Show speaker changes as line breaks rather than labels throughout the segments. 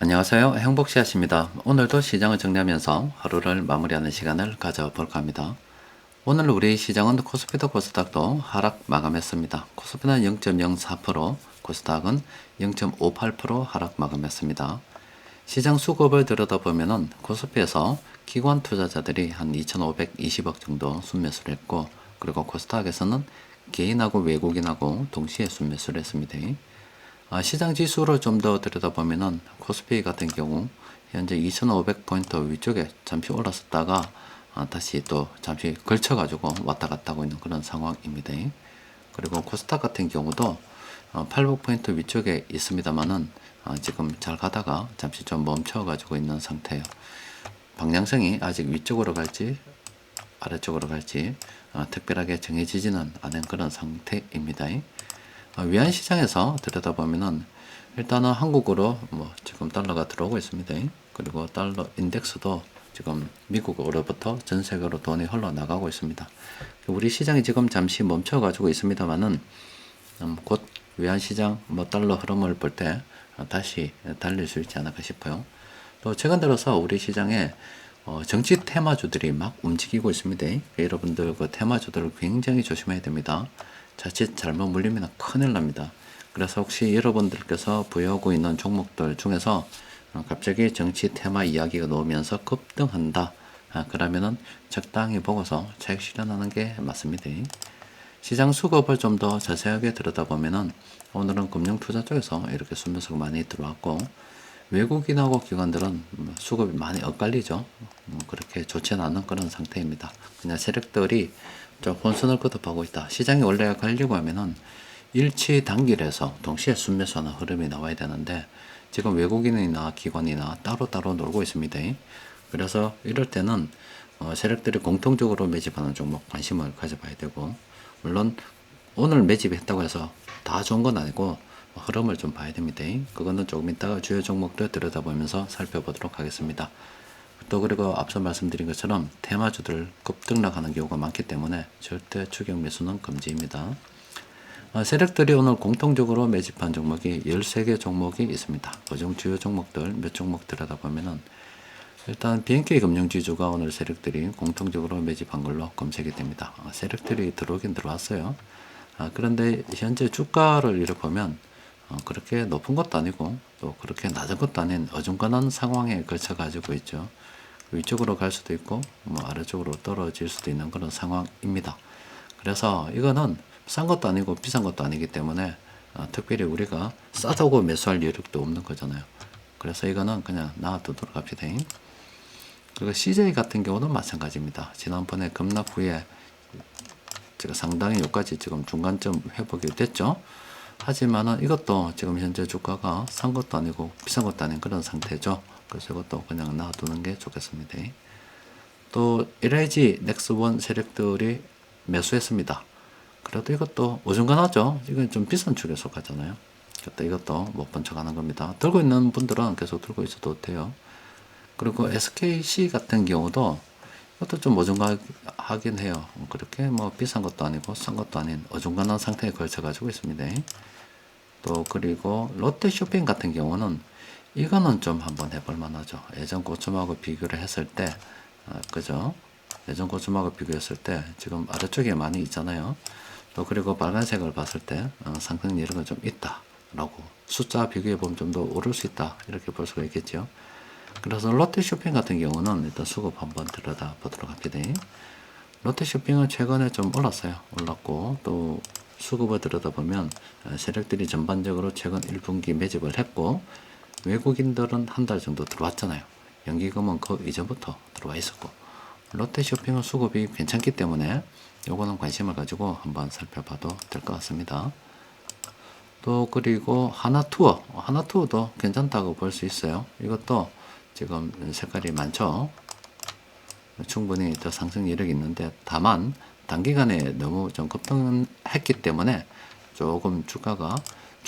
안녕하세요. 행복씨앗입니다. 오늘도 시장을 정리하면서 하루를 마무리하는 시간을 가져볼까 합니다. 오늘 우리 시장은 코스피도 코스닥도 하락 마감했습니다. 코스피는 0.04%, 코스닥은 0.58% 하락 마감했습니다. 시장 수급을 들여다보면은 코스피에서 기관 투자자들이 한 2,520억 정도 순매수를 했고, 그리고 코스닥에서는 개인하고 외국인하고 동시에 순매수를 했습니다. 아, 시장 지수를 좀 더 들여다보면은 코스피 같은 경우 현재 2,500포인트 위쪽에 잠시 올랐었다가 아, 다시 또 잠시 걸쳐가지고 왔다 갔다 하고 있는 그런 상황입니다. 그리고 코스닥 같은 경우도 어, 800포인트 위쪽에 있습니다만은 아, 지금 잘 가다가 잠시 좀 멈춰가지고 있는 상태예요. 방향성이 아직 위쪽으로 갈지 아래쪽으로 갈지 어, 특별하게 정해지지는 않은 그런 상태입니다. 어, 위안 시장에서 들여다보면은 일단은 한국으로 뭐 지금 달러가 들어오고 있습니다. 그리고 달러 인덱스도 지금 미국으로부터 전 세계로 돈이 흘러나가고 있습니다. 우리 시장이 지금 잠시 멈춰 가지고 있습니다만은 음, 곧 외환 시장 뭐 달러 흐름을 볼 때 다시 달릴 수 있지 않을까 싶어요. 또 최근 들어서 우리 시장에 어, 정치 테마주들이 막 움직이고 있습니다. 여러분들 그 테마주들을 굉장히 조심해야 됩니다. 자칫 잘못 물리면 큰일 납니다. 그래서 혹시 여러분들께서 보유하고 있는 종목들 중에서 어, 갑자기 정치 테마 이야기가 나오면서 급등한다. 아, 그러면은 적당히 보고서 차익 실현하는 게 맞습니다. 시장 수급을 좀 더 자세하게 들여다보면은 오늘은 금융투자 쪽에서 이렇게 순매수가 많이 들어왔고 외국인하고 기관들은 뭐 수급이 많이 엇갈리죠. 뭐 그렇게 좋지는 않은 그런 상태입니다. 그냥 세력들이 좀 혼선을 거듭하고 있다. 시장이 원래 가려고 하면은 일치 단길에서 동시에 순매수하는 흐름이 나와야 되는데 지금 외국인이나 기관이나 따로따로 놀고 있습니다. 그래서 이럴 때는 어, 세력들이 공통적으로 매집하는 종목 관심을 가져봐야 되고 물론 오늘 매집했다고 해서 다 좋은 건 아니고 흐름을 좀 봐야 됩니다. 그거는 조금 이따가 주요 종목들 들여다보면서 살펴보도록 하겠습니다. 또 그리고 앞서 말씀드린 것처럼 테마주들 급등락하는 경우가 많기 때문에 절대 추격 매수는 금지입니다. 어, 세력들이 오늘 공통적으로 매집한 종목이 13개 종목이 있습니다. 그중 주요 종목들 몇 종목 들여다보면은 일단 BNK 금융지주가 오늘 세력들이 공통적으로 매집한 걸로 검색이 됩니다. 어, 세력들이 들어오긴 들어왔어요. 아, 그런데 현재 주가를 이렇게 보면 어, 그렇게 높은 것도 아니고 또 그렇게 낮은 것도 아닌 어중간한 상황에 걸쳐 가지고 있죠. 위쪽으로 갈 수도 있고 뭐 아래쪽으로 떨어질 수도 있는 그런 상황입니다. 그래서 이거는 싼 것도 아니고 비싼 것도 아니기 때문에 어, 특별히 우리가 싸다고 매수할 여력도 없는 거잖아요. 그래서 이거는 그냥 놔두도록 합시다. 그리고 CJ 같은 경우는 마찬가지입니다. 지난번에 급락 후에 제가 상당히 여기까지 지금 중간점 회복이 됐죠. 하지만은 이것도 지금 현재 주가가 싼 것도 아니고 비싼 것도 아닌 그런 상태죠. 그래서 이것도 그냥 놔두는 게 좋겠습니다. 또 LIG 넥스원 세력들이 매수했습니다. 그래도 이것도 어중간하죠. 이건 좀 비싼 축에 속하잖아요. 그때 이것도 못본 척하는 겁니다. 들고 있는 분들은 계속 들고 있어도 돼요. 그리고 SKC 같은 경우도 이것도 좀 어중간하긴 해요. 그렇게 뭐 비싼 것도 아니고 싼 것도 아닌 어중간한 상태에 걸쳐 가지고 있습니다. 또 그리고 롯데 쇼핑 같은 경우는 이거는 좀 한번 해볼 만하죠. 예전 고점하고 비교를 했을 때, 어, 그죠? 예전 고점하고 비교했을 때 지금 아래쪽에 많이 있잖아요. 또 그리고 빨간색을 봤을 때 어, 상승 여력은 좀 있다라고 숫자 비교해 보면 좀 더 오를 수 있다 이렇게 볼 수가 있겠죠. 그래서 롯데 쇼핑 같은 경우는 일단 수급 한번 들여다 보도록 합니다. 롯데 쇼핑은 최근에 좀 올랐어요. 올랐고 또 수급을 들여다 보면 어, 세력들이 전반적으로 최근 1분기 매집을 했고 외국인들은 한 달 정도 들어왔잖아요. 연기금은 그 이전부터 들어와 있었고 롯데 쇼핑은 수급이 괜찮기 때문에 요거는 관심을 가지고 한번 살펴봐도 될 것 같습니다. 또 그리고 하나투어 하나투어도 괜찮다고 볼 수 있어요. 이것도 지금 색깔이 많죠. 충분히 더 상승 여력이 있는데 다만 단기간에 너무 좀 급등했기 때문에 조금 주가가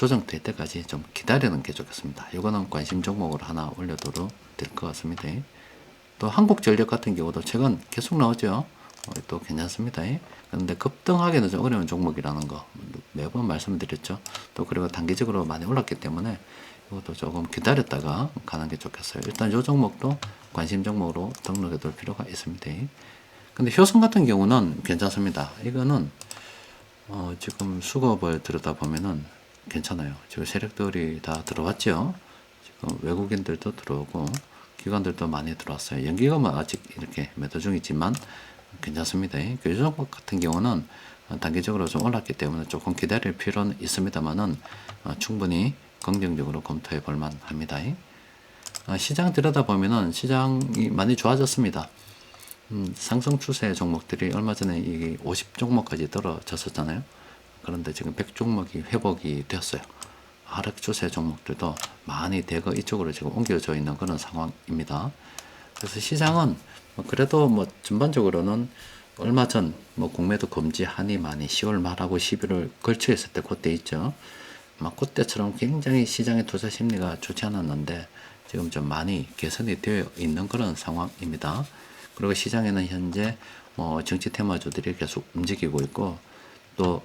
조정될 때까지 좀 기다리는 게 좋겠습니다. 이거는 관심 종목으로 하나 올려둬도 될것 같습니다. 또 한국전력 같은 경우도 최근 계속 나오죠. 어, 또 괜찮습니다. 그런데 급등하기는 좀 어려운 종목이라는 거 매번 말씀드렸죠. 또 그리고 단기적으로 많이 올랐기 때문에 이것도 조금 기다렸다가 가는 게 좋겠어요. 일단 요 종목도 관심 종목으로 등록해 둘 필요가 있습니다. 근데 효성 같은 경우는 괜찮습니다. 이거는 어, 지금 수급을 들여다 보면은 괜찮아요. 지금 세력들이 다 들어왔죠. 지금 외국인들도 들어오고 기관들도 많이 들어왔어요. 연기금은 아직 이렇게 매도 중이지만 괜찮습니다. 그 종목 같은 경우는 어, 단기적으로 좀 올랐기 때문에 조금 기다릴 필요는 있습니다만은 어, 충분히 긍정적으로 검토해 볼 만합니다. 어, 시장 들여다 보면은 시장이 많이 좋아졌습니다. 음, 상승 추세 종목들이 얼마 전에 이게 50 종목까지 떨어졌었잖아요. 그런데 지금 100 종목이 회복이 되었어요. 하락 추세 종목들도 많이 대거 이쪽으로 지금 옮겨져 있는 그런 상황입니다. 그래서 시장은 뭐 그래도 뭐 전반적으로는 얼마 전 뭐 공매도 금지하니 많이 10월 말하고 11월 걸쳐 있을 때 그때 있죠. 막 그때처럼 굉장히 시장의 투자 심리가 좋지 않았는데 지금 좀 많이 개선이 되어 있는 그런 상황입니다. 그리고 시장에는 현재 뭐 정치 테마주들이 계속 움직이고 있고 또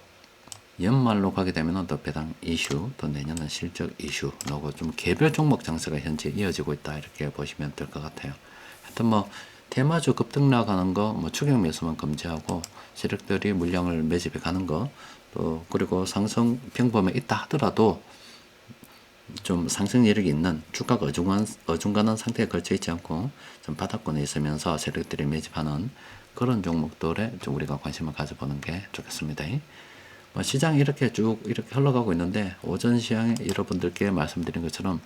연말로 가게 되면 또 배당 이슈, 또 내년은 실적 이슈, 나고 좀 개별 종목 장세가 현재 이어지고 있다 이렇게 보시면 될 것 같아요. 하여튼 뭐 테마주 급등 나가는 거, 뭐 추경 매수만 금지하고 세력들이 물량을 매집해 가는 거, 또 그리고 상승 평범에 있다 하더라도 좀 상승 여력이 있는 주가가 어중간, 어중간한 상태에 걸쳐 있지 않고 좀 바닥권에 있으면서 세력들이 매집하는 그런 종목들에 좀 우리가 관심을 가져보는 게 좋겠습니다. 뭐 시장이 이렇게 쭉 이렇게 흘러가고 있는데 오전 시장에 여러분들께 말씀드린 것처럼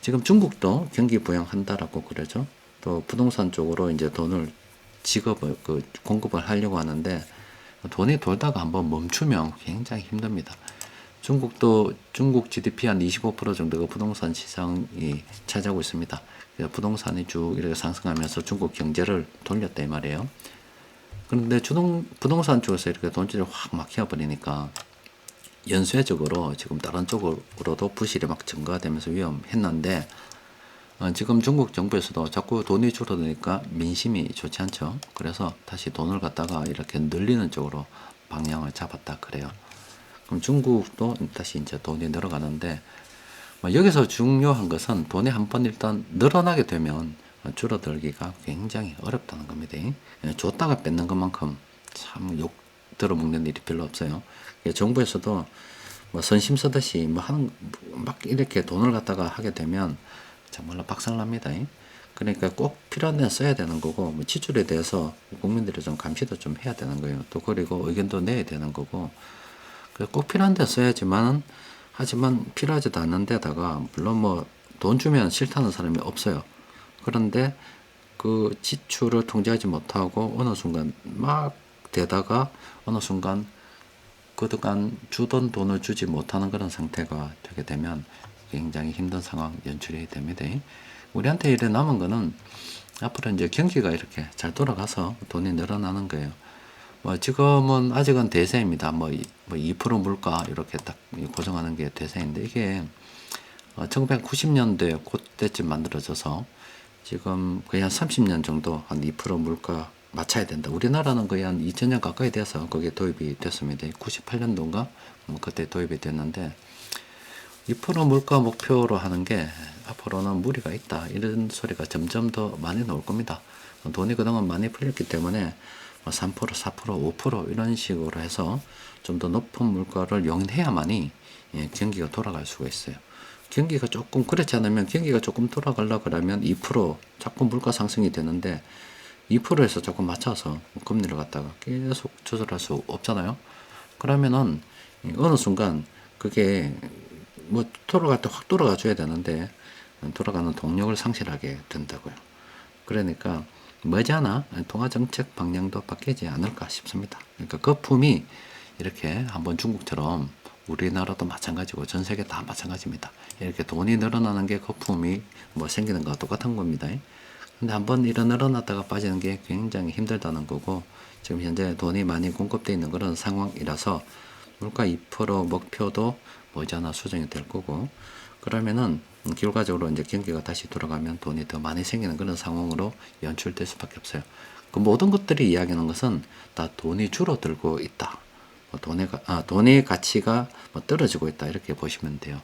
지금 중국도 경기 부양한다라고 그러죠. 또 부동산 쪽으로 이제 돈을 직업을 그 공급을 하려고 하는데 돈이 돌다가 한번 멈추면 굉장히 힘듭니다. 중국도 중국 GDP 한 25% 정도가 부동산 시장이 차지하고 있습니다. 부동산이 쭉 이렇게 상승하면서 중국 경제를 돌렸다 이 말이에요. 그런데 주동 부동산 쪽에서 이렇게 돈줄이 확 막혀 버리니까 연쇄적으로 지금 다른 쪽으로도 부실이 막 증가되면서 위험했는데 어, 지금 중국 정부에서도 자꾸 돈이 줄어드니까 민심이 좋지 않죠. 그래서 다시 돈을 갖다가 이렇게 늘리는 쪽으로 방향을 잡았다 그래요. 그럼 중국도 다시 이제 돈이 늘어가는데 뭐 여기서 중요한 것은 돈이 한 번 일단 늘어나게 되면 줄어들기가 굉장히 어렵다는 겁니다. 예, 줬다가 뺏는 것만큼 참 욕 들어먹는 일이 별로 없어요. 예, 정부에서도 뭐 선심 쓰듯이 뭐 하는 막 이렇게 돈을 갖다가 하게 되면 정말로 박살납니다. 그러니까 꼭 필요한 데는 써야 되는 거고 뭐 지출에 대해서 국민들이 좀 감시도 좀 해야 되는 거예요. 또 그리고 의견도 내야 되는 거고 그꼭 필요한 데 써야지만 하지만 필요하지도 않는 데다가 물론 뭐 돈 주면 싫다는 사람이 없어요. 그런데 그 지출을 통제하지 못하고 어느 순간 막 되다가 어느 순간 그동안 주던 돈을 주지 못하는 그런 상태가 되게 되면 굉장히 힘든 상황 연출이 됩니다. 우리한테 이래 남은 거는 앞으로 이제 경기가 이렇게 잘 돌아가서 돈이 늘어나는 거예요. 뭐 지금은 아직은 대세입니다. 뭐, 이- 뭐2% 물가 이렇게 딱 고정하는 게 대세인데 이게 어, 1990년대 그때쯤 만들어져서 지금 거의 한 30년 정도 한 2% 물가 맞춰야 된다. 우리나라는 거의 한 2000년 가까이 돼서 거기에 도입이 됐습니다. 98년도인가 뭐 그때 도입이 됐는데 2% 물가 목표로 하는 게 앞으로는 무리가 있다. 이런 소리가 점점 더 많이 나올 겁니다. 돈이 그동안 많이 풀렸기 때문에 뭐3%, 4%, 5% 이런 식으로 해서 좀 더 높은 물가를 용인해야만이 예, 경기가 돌아갈 수가 있어요. 경기가 조금 그렇지 않으면 경기가 조금 돌아가려 그러면 2% 자꾸 물가 상승이 되는데 2%에서 조금 맞춰서 금리를 갖다가 계속 조절할 수 없잖아요. 그러면은 어느 순간 그게 뭐 돌아갈 때 확 돌아가 줘야 되는데 돌아가는 동력을 상실하게 된다고요. 그러니까 머지않아 통화 정책 방향도 바뀌지 않을까 싶습니다. 그러니까 거품이 이렇게 한번 중국처럼 우리나라도 마찬가지고 전 세계 다 마찬가지입니다. 이렇게 돈이 늘어나는 게 거품이 뭐 생기는 거와 똑같은 겁니다. 근데 한번 이런 늘어났다가 빠지는 게 굉장히 힘들다는 거고 지금 현재 돈이 많이 공급되어 있는 그런 상황이라서 물가 2% 목표도 머지않아 수정이 될 거고 그러면은 결과적으로 이제 경기가 다시 돌아가면 돈이 더 많이 생기는 그런 상황으로 연출될 수밖에 없어요. 그 모든 것들이 이야기하는 것은 다 돈이 줄어들고 있다. 뭐 돈의 가- 아, 돈의 가치가 뭐 떨어지고 있다 이렇게 보시면 돼요.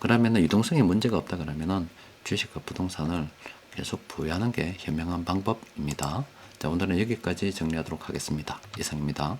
그러면은 유동성이 문제가 없다 그러면은 주식과 부동산을 계속 부여하는 게 현명한 방법입니다. 자, 오늘은 여기까지 정리하도록 하겠습니다. 이상입니다.